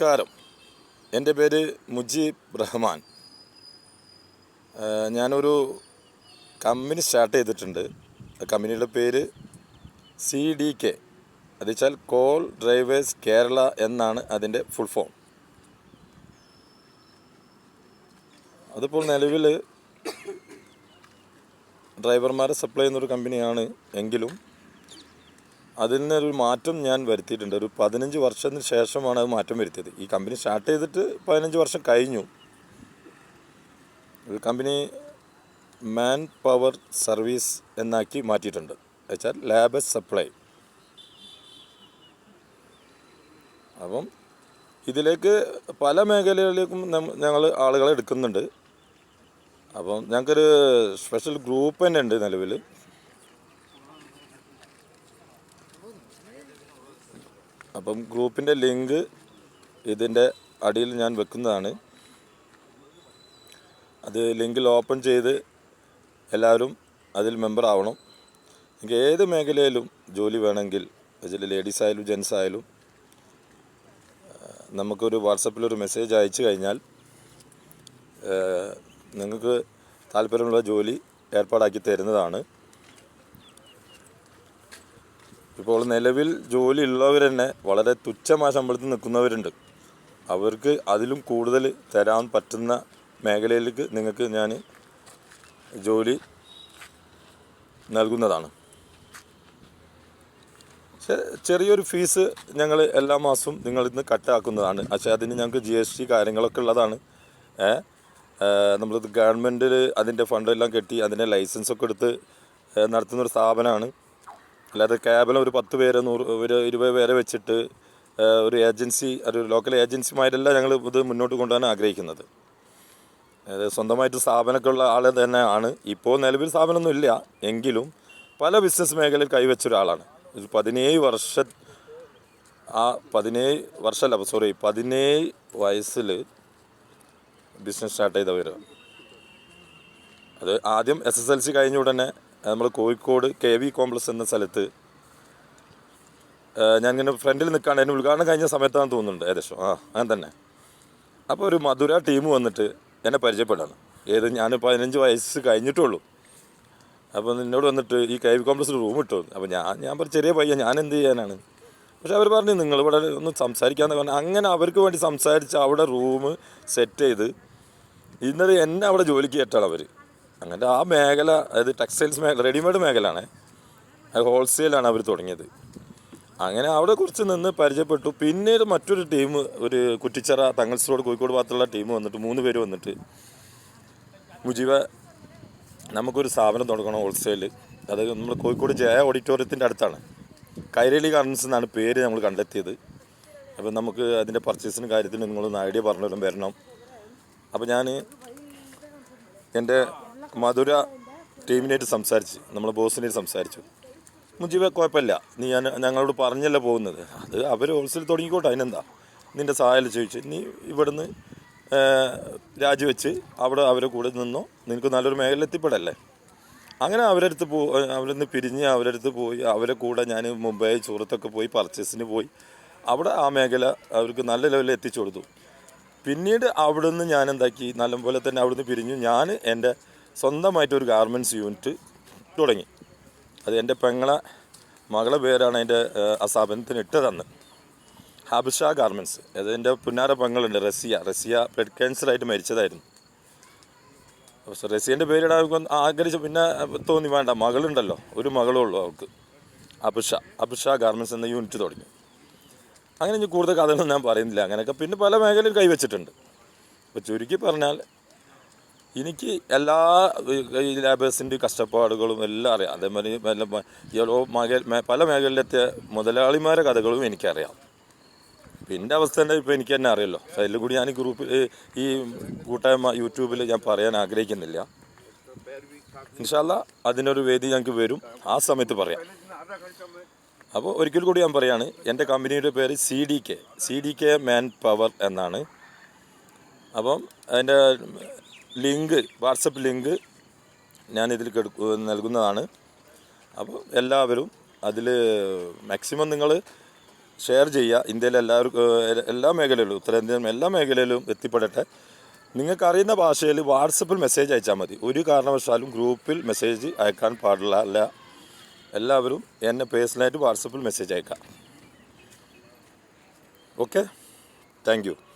നമസ്കാരം. എന്റെ പേര് മുജീബ് റഹ്മാൻ. ഞാനൊരു കമ്പനി സ്റ്റാർട്ട് ചെയ്തിട്ടുണ്ട്. കമ്പനിയുടെ പേര് സി ഡി കെ അത് കോൾ ഡ്രൈവേഴ്സ് കേരള എന്നാണ് അതിന്റെ ഫുൾ ഫോം അതിപ്പോൾ നിലവിൽ ഡ്രൈവർമാരെ സപ്ലൈ ചെയ്യുന്നൊരു കമ്പനിയാണ് എങ്കിലും അതിൽ നിന്നൊരു മാറ്റം ഞാൻ വരുത്തിയിട്ടുണ്ട്. ഒരു പതിനഞ്ച് വർഷത്തിന് ശേഷമാണ് അത് മാറ്റം വരുത്തിയത്. ഈ കമ്പനി സ്റ്റാർട്ട് ചെയ്തിട്ട് പതിനഞ്ച് വർഷം കഴിഞ്ഞു. ഒരു കമ്പനി മാൻ പവർ സർവീസ് എന്നാക്കി മാറ്റിയിട്ടുണ്ട്. വെച്ചാൽ ലാബ് സപ്ലൈ അപ്പം ഇതിലേക്ക് പല മേഖലകളിലേക്കും ഞങ്ങൾ ആളുകളെ എടുക്കുന്നുണ്ട്. അപ്പം ഞങ്ങൾക്കൊരു സ്പെഷ്യൽ ഗ്രൂപ്പ് തന്നെ ഉണ്ട് നിലവിൽ അപ്പം ഗ്രൂപ്പിന്റെ ലിങ്ക് ഇതിന്റെ അടിയിൽ ഞാൻ വെക്കുന്നതാണ്. അത് ലിങ്കിൽ ഓപ്പൺ ചെയ്ത് എല്ലാവരും അതിൽ മെമ്പർ ആവണം. നിങ്ങൾക്ക് ഏത് മേഖലയിലും ജോലി വേണമെങ്കിൽ അതിൽ ലേഡീസ് ആയാലും ജെൻസ് ആയാലും നമുക്കൊരു വാട്സപ്പിലൊരു മെസ്സേജ് അയച്ചു കഴിഞ്ഞാൽ നിങ്ങൾക്ക് താല്പര്യമുള്ള ജോലി ഏർപ്പാടാക്കി തരുന്നതാണ്. ഇപ്പോൾ നിലവിൽ ജോലി ഉള്ളവർ തന്നെ വളരെ തുച്ഛമായ ശമ്പളത്തിൽ നിൽക്കുന്നവരുണ്ട്. അവർക്ക് അതിലും കൂടുതൽ തരാൻ പറ്റുന്ന മേഖലയിലേക്ക് നിങ്ങൾക്ക് ഞാൻ ജോലി നൽകുന്നതാണ്. ചെറിയൊരു ഫീസ് ഞങ്ങൾ എല്ലാ മാസവും നിങ്ങളിൽ നിന്ന് കട്ടാക്കുന്നതാണ്. പക്ഷേ അതിന് ഞങ്ങൾക്ക് ജി എസ് ടി കാര്യങ്ങളൊക്കെ ഉള്ളതാണ്. നമ്മളിത് ഗവൺമെന്റിൽ അതിന്റെ ഫണ്ടെല്ലാം കെട്ടി അതിന്റെ ലൈസൻസൊക്കെ എടുത്ത് നടത്തുന്നൊരു സ്ഥാപനമാണ്. അല്ലാതെ കേവലം ഒരു പത്ത് പേര് നൂറ് ഒരു ഇരുപത് പേരെ വെച്ചിട്ട് ഒരു ഏജൻസി ഒരു ലോക്കൽ ഏജൻസിമാരല്ല ഞങ്ങൾ ഇത് മുന്നോട്ട് കൊണ്ടുപോകാൻ ആഗ്രഹിക്കുന്നത്. സ്വന്തമായിട്ട് സ്ഥാപനമൊക്കെ ഉള്ള ആൾ തന്നെയാണ് ഇപ്പോൾ നിലവിൽ സ്ഥാപനമൊന്നും ഇല്ല. എങ്കിലും പല ബിസിനസ് മേഖലയിൽ കൈവച്ച ഒരാളാണ്. ഒരു പതിനേഴ് വർഷ ആ പതിനേഴ് വർഷമല്ല സോറി പതിനേഴ് വയസ്സിൽ ബിസിനസ് സ്റ്റാർട്ട് ചെയ്തവർ അത് ആദ്യം എസ് എസ് എൽ സി കഴിഞ്ഞ ഉടനെ നമ്മൾ കോഴിക്കോട് കെ വി കോംപ്ലക്സ് എന്ന സ്ഥലത്ത് ഞാൻ ഇങ്ങനെ ഫ്രണ്ടിൽ നിൽക്കാണ്ട് അതിന് ഉദ്ഘാടനം കഴിഞ്ഞ സമയത്താണെന്ന് തോന്നുന്നുണ്ട് ഏകദേശം. ആ അങ്ങനെ തന്നെ. അപ്പോൾ ഒരു മധുര ടീം വന്നിട്ട് എന്നെ പരിചയപ്പെടാണ് ഏത് ഞാൻ പതിനഞ്ച് വയസ്സ് കഴിഞ്ഞിട്ടുള്ളൂ. അപ്പോൾ നിന്നോട് വന്നിട്ട് ഈ കെ വി കോംപ്ലക്സിൽ റൂം ഇട്ടു അപ്പോൾ ഞാൻ ഞാൻ പറഞ്ഞു ചെറിയ പയ്യ ഞാൻ എന്ത് ചെയ്യാനാണ്? പക്ഷെ അവർ പറഞ്ഞു നിങ്ങൾ ഇവിടെ ഒന്ന് സംസാരിക്കാമെന്ന് പറഞ്ഞു അങ്ങനെ അവർക്ക് വേണ്ടി സംസാരിച്ച് അവിടെ റൂം സെറ്റ് ചെയ്ത് ഇന്നത് എന്നെ അവിടെ ജോലിക്ക് കയറ്റാണ് അവർ അങ്ങനെ ആ മേഖല അതായത് ടെക്സ്റ്റൈൽസ് മേഖല റെഡിമെയ്ഡ് മേഖലയാണ്. അത് ഹോൾസെയിലാണ് അവർ തുടങ്ങിയത്. അങ്ങനെ അവിടെ കുറിച്ച് നിന്ന് പരിചയപ്പെട്ടു. പിന്നീട് മറ്റൊരു ടീം ഒരു കുറ്റിച്ചറ തങ്ങൾസ് റോഡ് കോഴിക്കോട് ഭാഗത്തുള്ള ടീം വന്നിട്ട് മൂന്ന് പേര് വന്നിട്ട് മുജീബ നമുക്കൊരു സ്ഥാപനം തുടങ്ങണം ഹോൾസെയിൽ അതായത് നമ്മൾ കോഴിക്കോട് ജയ ഓഡിറ്റോറിയത്തിന്റെ അടുത്താണ്. കൈരളി ഗാർഡൻസ് എന്നാണ് പേര് നമ്മൾ കണ്ടെത്തിയത്. അപ്പോൾ നമുക്ക് അതിന്റെ പർച്ചേസിന് കാര്യത്തിന് നിങ്ങളൊന്ന് ഐഡിയ പറഞ്ഞു വരണം. അപ്പോൾ ഞാൻ എന്റെ മധുര ടീമിനായിട്ട് സംസാരിച്ച് നമ്മൾ ബോസിനായിട്ട് സംസാരിച്ചു. മുജീബ കുഴപ്പമില്ല. നീ ഞാൻ ഞങ്ങളോട് പറഞ്ഞല്ല പോകുന്നത്. അത് അവർ ഹോൾസെയിൽ തുടങ്ങിക്കോട്ടെ അതിനെന്താ? നിന്റെ സഹായം ചോദിച്ചു നീ ഇവിടുന്ന് രാജിവെച്ച് അവിടെ അവരെ കൂടെ നിന്നോ? നിനക്ക് നല്ലൊരു മേഖല എത്തിപ്പെടല്ലേ? അങ്ങനെ അവരടുത്ത് പോ അവരൊന്ന് പിരിഞ്ഞ് അവരടുത്ത് പോയി അവരെ കൂടെ ഞാൻ മുംബൈ സൂറത്തൊക്കെ പോയി പർച്ചേസിന് പോയി അവിടെ ആ മേഖല അവർക്ക് നല്ല ലെവലിൽ എത്തിച്ചു കൊടുത്തു. പിന്നീട് അവിടുന്ന് ഞാൻ എന്താക്കി? നല്ലപോലെ തന്നെ അവിടുന്ന് പിരിഞ്ഞു. ഞാൻ എന്റെ സ്വന്തമായിട്ടൊരു ഗാർമെന്റ്സ് യൂണിറ്റ് തുടങ്ങി. അത് എന്റെ പെങ്ങളെ മകളെ പേരാണ് അതിന്റെ ആ സ്ഥാപനത്തിന് ഹാബിഷ ഗാർമെന്റ്സ് അത് എന്റെ പുന്നാര പെങ്ങളുണ്ട് റസിയ. റസിയ ബ്ലഡ് ക്യാൻസറായിട്ട് മരിച്ചതായിരുന്നു. പക്ഷെ റസിയന്റെ പേരിടാൻ ആഗ്രഹിച്ച പിന്നെ തോന്നി വേണ്ട മകളുണ്ടല്ലോ. ഒരു മകളേ ഉള്ളൂ അവൾക്ക്. അബിഷ അബിഷ ഗാർമെന്റ്സ് എന്ന യൂണിറ്റ് തുടങ്ങി. അങ്ങനെ ഇനി കൂടുതൽ കഥകളൊന്നും ഞാൻ പറയുന്നില്ല. അങ്ങനെയൊക്കെ പിന്നെ പല മേഖലയിൽ കൈവച്ചിട്ടുണ്ട്. അപ്പോൾ ചുരുക്കി പറഞ്ഞാൽ എനിക്ക് എല്ലാ ലേബേഴ്സിന്റെ കഷ്ടപ്പാടുകളും എല്ലാം അറിയാം. അതേമാതിരി മേ- പല മേഖലയിലെത്തിയ മുതലാളിമാരെ കഥകളും എനിക്കറിയാം. പിന്നെ അവസ്ഥ തന്നെ ഇപ്പോൾ എനിക്ക് തന്നെ അറിയല്ലോ. അതിൽ കൂടി ഞാൻ ഈ ഗ്രൂപ്പിൽ ഈ കൂട്ടായ്മ യൂട്യൂബിൽ ഞാൻ പറയാൻ ആഗ്രഹിക്കുന്നില്ല. ഇൻഷാല്ല അതിനൊരു വേദി ഞങ്ങൾക്ക് വരും. ആ സമയത്ത് പറയാം. അപ്പോൾ ഒരിക്കൽ കൂടി ഞാൻ പറയാണ് എന്റെ കമ്പനിയുടെ പേര് C D K C D K man power എന്നാണ്. അപ്പം അതിന്റെ ലിങ്ക് വാട്സപ്പ് ലിങ്ക് ഞാൻ ഇതിൽ നൽകുന്നതാണ്. അപ്പോൾ എല്ലാവരും അതിൽ മാക്സിമം നിങ്ങൾ ഷെയർ ചെയ്യുക. ഇന്ത്യയിലെ എല്ലാവർക്കും എല്ലാ മേഖലയിലും ഉത്തരേന്ത്യ എല്ലാ മേഖലയിലും എത്തിപ്പെടട്ടെ. നിങ്ങൾക്ക് അറിയുന്ന ഭാഷയിൽ വാട്സപ്പിൽ മെസ്സേജ് അയച്ചാൽ മതി. ഒരു കാരണവശാലും ഗ്രൂപ്പിൽ മെസ്സേജ് അയക്കാൻ പാടില്ല അല്ല. എല്ലാവരും എന്നെ പേഴ്സണലായിട്ട് വാട്സപ്പിൽ മെസ്സേജ് അയക്കാം. ഓക്കെ? താങ്ക്